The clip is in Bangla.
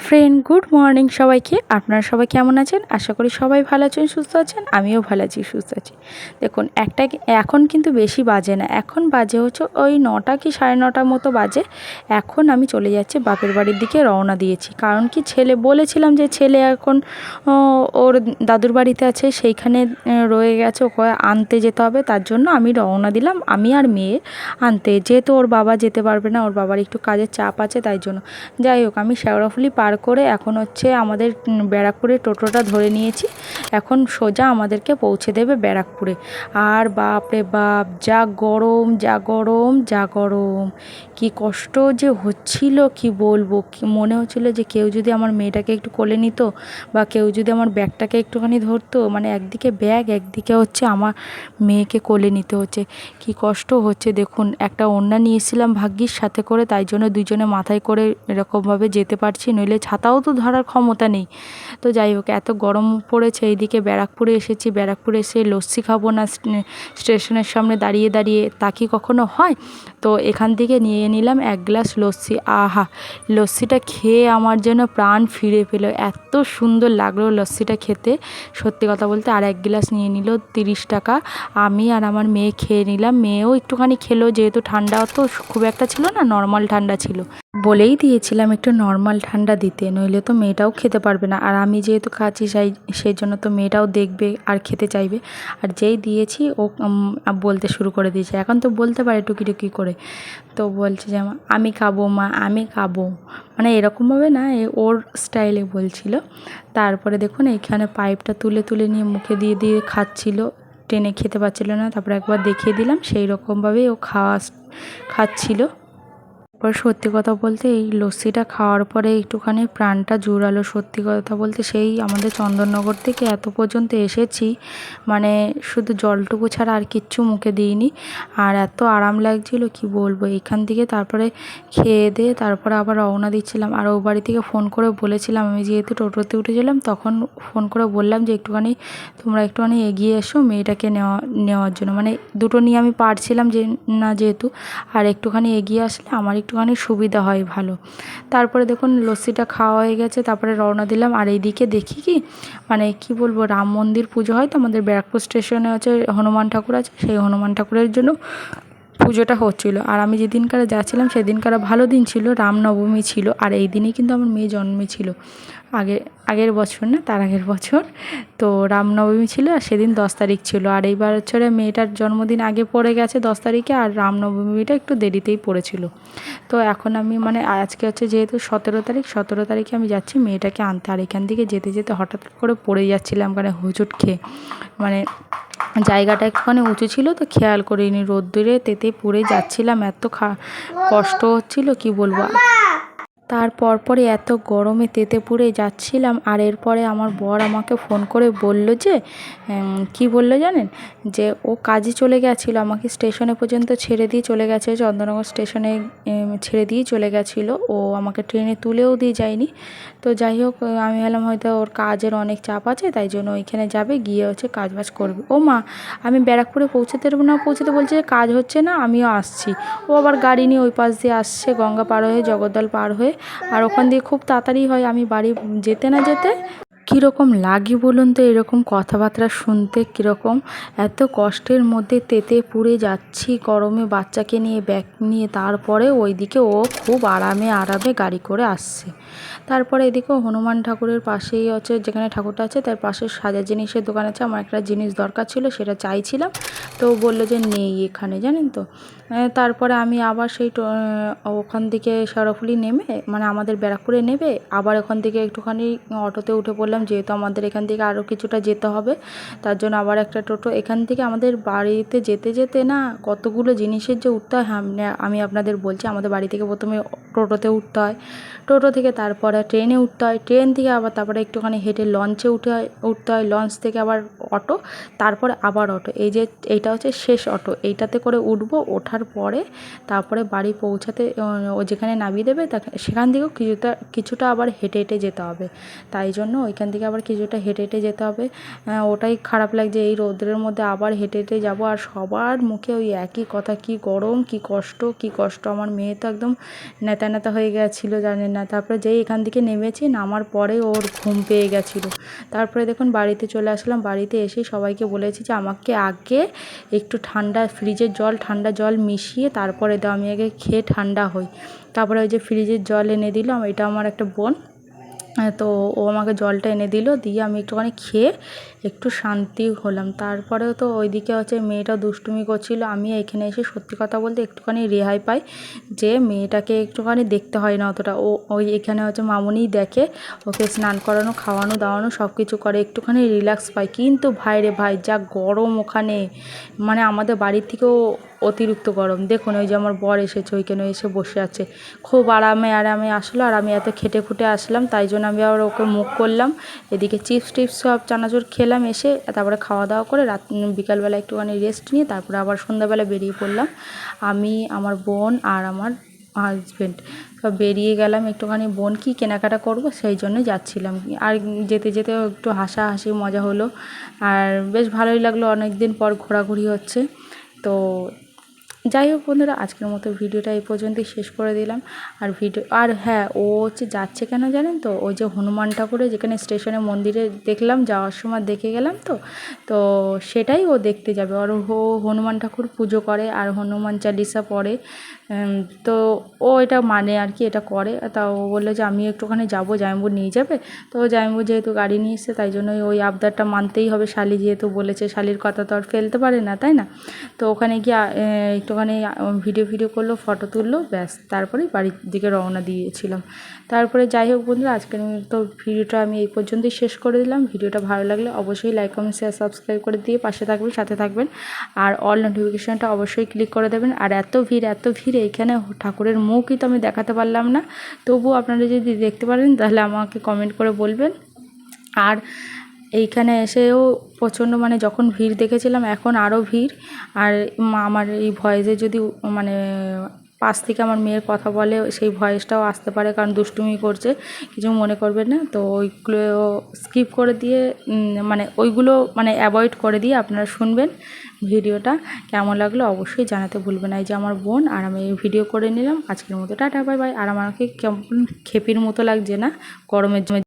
ফ্রেন্ড, গুড মর্নিং সবাইকে। আপনারা সবাই কেমন আছেন? আশা করি সবাই ভালো আছেন, সুস্থ আছেন, আমিও ভালো আছি, সুস্থ আছি। দেখুন, একটা এখন কিন্তু বেশি বাজে না। এখন বাজে হচ্ছে ওই নটা কি সাড়ে নটার মতো বাজে। এখন আমি চলে যাচ্ছি বাপের বাড়ির দিকে রওনা দিয়েছি। কারণ কি ছেলে, বলেছিলাম যে ছেলে এখন ওর দাদুর বাড়িতে আছে, সেইখানে রয়ে গেছে, ওকে আনতে যেতে হবে। তার জন্য আমি রওনা দিলাম। আমি আর মেয়ে আনতে। যেহেতু ওর বাবা যেতে পারবে না, ওর বাবার একটু কাজের চাপ আছে, তাই জন্য। যাই হোক, আমি শেওড়াফুলি পার করে এখন হচ্ছে আমাদের ব্যারাকপুরে টোটোটা ধরে নিয়েছি। এখন সোজা আমাদেরকে পৌঁছে দেবে ব্যারাকপুরে। আর বাপরে বাপ, যা গরম যা গরম যা গরম। কি কষ্ট যে হচ্ছিল, কি বলব? মনে হচ্ছিল যে কেউ যদি আমার মেয়েটাকে একটু কোলে নিত বা কেউ যদি আমার ব্যাগটাকে একটুখানি ধরতো মানে একদিকে ব্যাগ, একদিকে হচ্ছে আমার মেয়েকে কোলে নিতে হচ্ছে। কি কষ্ট হচ্ছে দেখুন, একটা ওড়না নিয়েছিলাম ভাগ্যিস, সাথে করে তাই জন্য দুজনে মাথায় করে এরকমভাবে যেতে পারছি, নইলে ছাতাও তো ধরার ক্ষমতা নেই। তো যাই হোক, এত গরম পড়েছে, এইদিকে ব্যারাকপুরে এসেছি। ব্যারাকপুরে এসে লস্যি খাব না, স্টে- স্টেশনের সামনে দাঁড়িয়ে দাঁড়িয়ে, তা কি কখনো হয়? তো এখান থেকে নিয়ে নিলাম এক গ্লাস লস্যি। আহা, লস্যিটা খেয়ে আমার যেন প্রাণ ফিরে পেল। এত সুন্দর লাগল লস্যিটা খেতে। সত্যি কথা বলতে আর এক গ্লাস নিয়ে নিল তিরিশ টাকা। আমি আর আমার মেয়ে খেয়ে নিলাম। মেয়েও একটুখানি খেলো, যেহেতু ঠান্ডা তো খুব একটা ছিল না, নর্মাল ঠান্ডা ছিল। বলেই দিয়েছিলাম একটু নর্মাল ঠান্ডা দিতে, নইলে তো মেয়েটাও খেতে পারবে না। আর আমি যেহেতু খাচ্ছি, সেই সেই জন্য তো মেয়েটাও দেখবে আর খেতে চাইবে। আর যেই দিয়েছি, ও বলতে শুরু করে দিয়েছে। এখন তো বলতে পারে টুকি করে। তো বলছে যে আমি খাব, মা, আমি খাব। মানে এরকমভাবে না, এ, ওর স্টাইলে বলছিল। তারপরে দেখুন এইখানে পাইপটা তুলে তুলে নিয়ে মুখে দিয়ে দিয়ে খাচ্ছিল। টেনে খেতে পারছিল না, তারপরে একবার দেখিয়ে দিলাম, সেই রকমভাবেই ও খাওয়া, খাচ্ছিল। তারপর সত্যি কথা বলতে এই লস্যিটা খাওয়ার পরে একটুখানি প্রাণটা জুড়ালো। সত্যি কথা বলতে সেই আমাদের চন্দননগর থেকে এত পর্যন্ত এসেছি মানে শুধু জলটুকু ছাড়া আর কিচ্ছু মুখে দিইনি। আর এত আরাম লাগছিল, কি বলব? এখান থেকে তারপরে খেয়ে দিয়ে তারপরে আবার রওনা দিচ্ছিলাম। আর ও বাড়ি থেকে ফোন করে বলেছিলাম, আমি যেহেতু টোটোতে উঠেছিলাম, তখন ফোন করে বললাম যে একটুখানি তোমরা একটুখানি এগিয়ে এসো মেয়েটাকে নেওয়া, নেওয়ার জন্য। মানে দুটো নিয়ে আমি পারছিলাম যে না যেহেতু, আর একটুখানি এগিয়ে আসলে আমার একটুখানি সুবিধা হয় ভালো। তারপরে দেখুন লস্যিটা খাওয়া হয়ে গেছে, তারপরে রওনা দিলাম। আর এইদিকে দেখি কি মানে কি বলব, রাম মন্দির পুজো হয় তো, আমাদের ব্যারাকপুর স্টেশনে আছে, হনুমান ঠাকুর আছে, সেই হনুমান ঠাকুরের জন্য পুজোটা হচ্ছিল। আর আমি যেদিনকার যাচ্ছিলাম, সেদিনকার ভালো দিন ছিল, রামনবমী ছিল। আর এই দিনেই কিন্তু আমার মেয়ে জন্মেছিল। আগে, আগের বছর না, তার আগের বছর। তো রামনবমী ছিল আর সেদিন দশ তারিখ ছিল। আর এই বছরে মেয়েটার জন্মদিন আগে পড়ে গেছে দশ তারিখে আর রামনবমীটা একটু দেরিতেই পড়েছিল। তো এখন আমি মানে আজকে হচ্ছে যেহেতু সতেরো তারিখ, সতেরো তারিখে আমি যাচ্ছি মেয়েটাকে আনতে। আর এখান থেকে যেতে যেতে হঠাৎ করে পড়ে যাচ্ছিলাম মানে হুচুট খেয়ে। মানে জায়গাটা একটুখানি উঁচু ছিল তো খেয়াল করিনি। রোদ্দুরে তেতে পড়ে যাচ্ছিলাম। এত খা, কষ্ট হচ্ছিল, কি বলব? তারপর পরে এত গরমে তেতে পুড়ে যাচ্ছিলাম, আর এরপরে আমার বর আমাকে ফোন করে বলল যে কি বলল জানেন? যে ও কাজে চলে গেছিল, আমাকে স্টেশনে পর্যন্ত ছেড়ে দিয়ে চলে গেছে, চন্দ্রনগর স্টেশনে ছেড়ে দিয়ে চলে গেছিল। ও আমাকে ট্রেনে তুলেও দিয়ে যায়নি। তো যাই হোক আমি ভাবলাম হয়তো ওর কাজের অনেক চাপ আছে, তাই জন্য ওইখানে যাবে, গিয়ে হচ্ছে কাজ বাজ করবে। ও মা, আমি ব্যারাকপুরে পৌঁছতে না, পৌঁছতে বলছে যে কাজ হচ্ছে না, আমিও আসছি। ও আবার গাড়ি নিয়ে ওই পাশ দিয়ে আসছে, গঙ্গা পার হয়ে, জগদ্দল পার হয়ে। আর ওখান দিয়ে খুব তাড়াতাড়ি হয় আমি বাড়ি যেতে না যেতে কীরকম লাগে বলুন তো? এরকম কথাবার্তা শুনতে কীরকম? এত কষ্টের মধ্যে তেতে পুড়ে যাচ্ছি, গরমে বাচ্চাকে নিয়ে ব্যাগ নিয়ে, তারপরে ওইদিকে ও খুব আরামে আরামে গাড়ি করে আসছে। তারপরে এদিকে হনুমান ঠাকুরের পাশেই হচ্ছে যেখানে ঠাকুরটা আছে, তার পাশে সাজার জিনিসের দোকান আছে। আমার একটা জিনিস দরকার ছিল, সেটা চাইছিলাম। তো বলল যে, নেই এখানে জানেন তো? তারপরে আমি আবার সেই ওখান থেকে সরফুলি নেমে মানে আমাদের ব্যারাকপুরে নেবে আবার ওখান থেকে একটুখানি অটোতে উঠে পড়লাম। যেহেতু আমাদের এখান থেকে আরও কিছুটা যেতে হবে তার জন্য আবার একটা টোটো। এখান থেকে আমাদের বাড়িতে যেতে যেতে না কতগুলো জিনিসের যে উঠতে হয় হ্যাঁ, মানে আমি আপনাদের বলছি আমাদের বাড়ি থেকে প্রথমে টোটোতে উঠতে হয়। টোটো থেকে তারপরে ট্রেনে উঠতে হয়। ট্রেন থেকে আবার তারপরে একটুখানি হেঁটে লঞ্চে উঠে হয় উঠতে হয়। লঞ্চ থেকে আবার অটো তারপরে আবার অটো। এই যে এইটা হচ্ছে শেষ অটো। এইটাতে করে উঠবো ওঠার পরে তারপরে বাড়ি পৌঁছাতে ও যেখানে নামিয়ে দেবে সেখান থেকেও কিছুটা কিছুটা আবার হেঁটে হেঁটে যেতে হবে। তাই জন্য ওইখান থেকে আবার কিছুটা হেঁটে হেঁটে যেতে হবে। ওটাই খারাপ লাগছে এই রৌদ্রের মধ্যে আবার হেঁটে হেঁটে যাব আর সবার মুখে ওই একই কথা, কি গরম, কি কষ্ট কি কষ্ট। আমার মেয়ে তো একদম নেতা নেতা হয়ে গেছিল, জানেন না। তারপরে যেই এখান থেকে নেমেছি, নামার পরে ওর ঘুম পেয়ে গেছিল। তারপরে দেখুন বাড়িতে চলে আসলাম। বাড়িতে এসে সবাইকে বলেছি যে, আমাকে আগে একটু ঠান্ডা ফ্রিজের জল, ঠান্ডা জল মিশিয়ে তারপরে দাও, আমি আগে খেয়ে ঠান্ডা হই। তারপরে ওই যে ফ্রিজের জল এনে দিলাম, এটা আমার একটা বোন। তো ও আমাকে জলটা এনে দিল, দিয়ে আমি একটুখানি খেয়ে একটু শান্তি হলাম। তারপরেও তো ওইদিকে হচ্ছে মেয়েটা দুষ্টুমি করছিল, আমি এখানে এসে সত্যি কথা বলতে একটুখানি রেহাই পাই যে মেয়েটাকে একটুখানি দেখতে হয় না অতটা। ও ওই এখানে হচ্ছে মামুনিই দেখে ওকে স্নান করানো, খাওয়ানো, দাওয়ানো সব কিছু করে, একটুখানি রিল্যাক্স পাই কিন্তু ভাই রে ভাই, যা গরম ওখানে। মানে আমাদের বাড়ির থেকেও অতিরিক্ত গরম। দেখুন, ওই যে আমার বর এসেছে, ওইখানে এসে বসে আছে। খুব আরামে আরামে আসলো আর আমি এত খেটে খুটে আসলাম, তাই জন্য আমি আবার ওকে মুখ করলাম। এদিকে চিপস টিপস সব চানাচুর খেলাম এসে, তারপরে খাওয়া দাওয়া করে রাত বিকালবেলা একটুখানি রেস্ট নিয়ে তারপরে আবার সন্ধ্যাবেলা বেরিয়ে পড়লাম। আমি, আমার বোন আর আমার হাজব্যান্ড সব বেরিয়ে গেলাম, একটুখানি বোন কি কেনাকাটা করব সেই জন্য যাচ্ছিলাম। আর যেতে যেতে একটু হাসাহাসি, মজা হলো। আর বেশ ভালোই লাগল অনেক দিন পর ঘোরাঘুরি হচ্ছে। তো যাই হোক বন্ধুরা আজকের মতো ভিডিওটা এই পর্যন্তই শেষ করে দিলাম। আর ভিডিও আর হ্যাঁ ও হচ্ছে যাচ্ছে কেন জানেন তো? ওই যে হনুমান ঠাকুরের যেখানে স্টেশনে মন্দিরে দেখলাম যাওয়ার সময় দেখে গেলাম তো? তো সেটাই ও দেখতে যাবে। আর ও হনুমান ঠাকুর পুজো করে আর হনুমান চালিসা পড়ে। তো ও এটা মানে আর কি এটা করে। তা ও বলল যে আমি একটুখানি যাব জামাইবু নিয়ে যাবে? তো জামাইবু যেহেতু গাড়ি নিয়ে এসছে তাই জন্যই ওই আবদারটা মানতেই হবে। শালি যেহেতু বলেছে শালির কথা তো আর ফেলতে পারে না তাই না? তো ওখানে গিয়ে আহ, একটুখানি ভিডিও ভিডিও করল ফটো তুললো, ব্যাস, তারপরেই বাড়ির দিকে রওনা দিয়েছিলাম। তারপরে যাই হোক বন্ধুরা, আজকের তো ভিডিওটা আমি এই পর্যন্তই শেষ করে দিলাম। ভিডিওটা ভালো লাগলে অবশ্যই লাইক কমেন্ট শেয়ার সাবস্ক্রাইব করে দিয়ে পাশে থাকবেন, সাথে থাকবেন। আর অল নোটিফিকেশানটা অবশ্যই ক্লিক করে দেবেন। আর এত ভিড় এত ভিড় এইখানে ঠাকুরের মুখই তো আমি দেখাতে পারলাম না। তবুও আপনারা যদি দেখতে পারেন, তাহলে আমাকে কমেন্ট করে বলবেন। আর এইখানে এসেও প্রচণ্ড মানে যখন ভিড় দেখেছিলাম, এখন আরও ভিড়। আর আমার এই ভয়েসে যদি মানে পাশ থেকে আমার মেয়ের কথা বলে, সেই ভয়েসটাও আসতে পারে কারণ দুষ্টুমি করছে। কিছু মনে করবেন না, তো ওইগুলো স্কিপ করে দিয়ে মানে ওইগুলো মানে অ্যাভয়েড করে দিয়ে আপনারা শুনবেন ভিডিওটা। কেমন লাগল অবশ্যই জানাতে ভুলবেন না। এই যে আমার বোন, আর আমি এই ভিডিও করে নিলাম। আজকের মতো টাটা বাই বাই আর আমাকে কেমন খেপির মতো লাগছে না, গরমের জন্য